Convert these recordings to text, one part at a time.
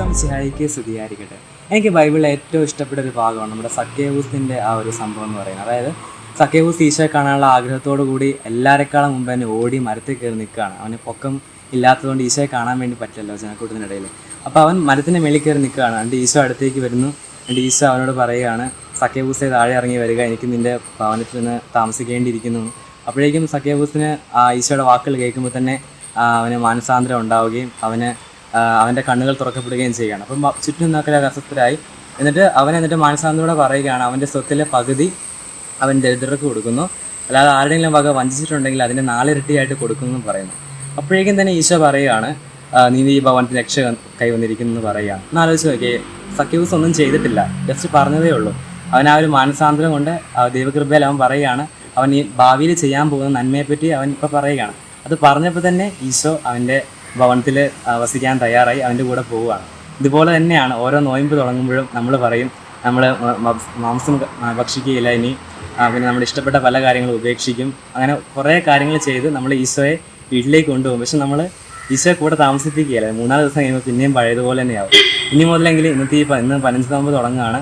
മിശിഹായിക്ക് സ്തുതിയായിരിക്കട്ടെ. എനിക്ക് ബൈബിളിൽ ഏറ്റവും ഇഷ്ടപ്പെട്ട ഒരു ഭാഗമാണ് നമ്മുടെ സഖ്യഹൂസിന്റെ ആ ഒരു സംഭവം എന്ന് പറയുന്നത്. അതായത് സഖ്യഹൂസ് ഈശോയെ കാണാനുള്ള ആഗ്രഹത്തോടു കൂടി എല്ലാവരെക്കാളും മുമ്പ് തന്നെ ഓടി മരത്തിൽ കയറി നിൽക്കുകയാണ്. അവന് പൊക്കം ഇല്ലാത്തതുകൊണ്ട് ഈശോയെ കാണാൻ വേണ്ടി പറ്റില്ലല്ലോ ജനക്കൂട്ടത്തിനിടയിൽ അപ്പോൾ അവൻ മരത്തിന്റെ മേളിൽ കയറി നിൽക്കുകയാണ്. എന്നിട്ട് ഈശോ അടുത്തേക്ക് വരുന്നു. എന്നിട്ട് ഈശോ അവനോട് പറയുകയാണ് സഖ്യഭൂസെ താഴെ ഇറങ്ങി വരിക. എനിക്ക് നിന്റെ ഭവനത്തിൽ നിന്ന് താമസിക്കേണ്ടിയിരിക്കുന്നു. അപ്പോഴേക്കും സഖ്യഭൂസിന് ആ ഈശോയുടെ വാക്കുകൾ കേൾക്കുമ്പോൾ തന്നെ അവന് മാനസാന്തരം ഉണ്ടാവുകയും അവന് അവന്റെ കണ്ണുകൾ തുറക്കപ്പെടുകയും ചെയ്യുകയാണ്. അപ്പം ചുറ്റും നിന്നൊക്കെ അസ്വസ്ഥരായി. എന്നിട്ട് അവൻ എന്നിട്ട് മാനസാന്തോടെ പറയുകയാണ് അവന്റെ സ്വത്തിലെ പകുതി അവൻ ദരിദ്രർക്ക് കൊടുക്കുന്നു. അല്ലാതെ ആരുടെയെങ്കിലും വക വഞ്ചിച്ചിട്ടുണ്ടെങ്കിൽ അതിന്റെ നാലിരട്ടിയായിട്ട് കൊടുക്കുന്നു എന്ന് പറയുന്നു. അപ്പോഴേക്കും തന്നെ ഈശോ പറയുകയാണ് നീ ഈ ഭവനത്തിൽ രക്ഷ കൈവന്നിരിക്കുന്നു എന്ന് പറയുകയാണ്. ഒന്ന് ആലോചിച്ച് നോക്കിയേ സഖ്യൂസ് ഒന്നും ചെയ്തിട്ടില്ല. ജസ്റ്റ് പറഞ്ഞതേ ഉള്ളൂ. അവൻ ആ ഒരു മാനസാന്തരം കൊണ്ട് ദൈവകൃപയിൽ അവൻ പറയുകയാണ് അവൻ ഈ ഭാവിയിൽ ചെയ്യാൻ പോകുന്ന നന്മയെപ്പറ്റി അവൻ ഇപ്പോൾ പറയുകയാണ്. അത് പറഞ്ഞപ്പോൾ തന്നെ ഈശോ അവന്റെ ഭവനത്തിൽ വസിക്കാൻ തയ്യാറായി അവന്റെ കൂടെ പോവുകയാണ്. ഇതുപോലെ തന്നെയാണ് ഓരോ നോയമ്പ് തുടങ്ങുമ്പോഴും നമ്മൾ പറയും നമ്മൾ മാംസം ഭക്ഷിക്കുകയില്ല ഇനി പിന്നെ നമ്മുടെ ഇഷ്ടപ്പെട്ട പല കാര്യങ്ങളും ഉപേക്ഷിക്കും. അങ്ങനെ കുറേ കാര്യങ്ങൾ ചെയ്ത് നമ്മൾ ഈശോയെ വീട്ടിലേക്ക് കൊണ്ടുപോകും. പക്ഷെ നമ്മൾ ഈശോയെ കൂടെ താമസിപ്പിക്കുകയില്ല. മൂന്നാൽ ദിവസം കഴിയുമ്പോൾ പിന്നെയും പഴയതുപോലെ തന്നെയാവും. ഇനി മുതലെങ്കിൽ ഇന്നത്തെ ഈ ഇന്ന് പതിനഞ്ച് നോമ്പ് തുടങ്ങുകയാണ്.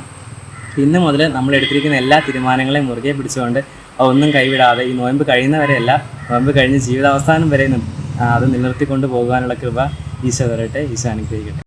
ഇന്ന് മുതൽ നമ്മൾ എടുത്തിരിക്കുന്ന എല്ലാ തീരുമാനങ്ങളെയും മുറുകെ പിടിച്ചുകൊണ്ട് ഒന്നും കൈവിടാതെ ഈ നോയമ്പ് കഴിയുന്നവരെയല്ല നോയമ്പ് കഴിഞ്ഞ് ജീവിതാവസാനം വരെ അത് നിലനിർത്തിക്കൊണ്ട് പോകാനുള്ള കൃപ ഈശോ വരട്ടെ ഈശോ അനുഗ്രഹിക്കട്ടെ.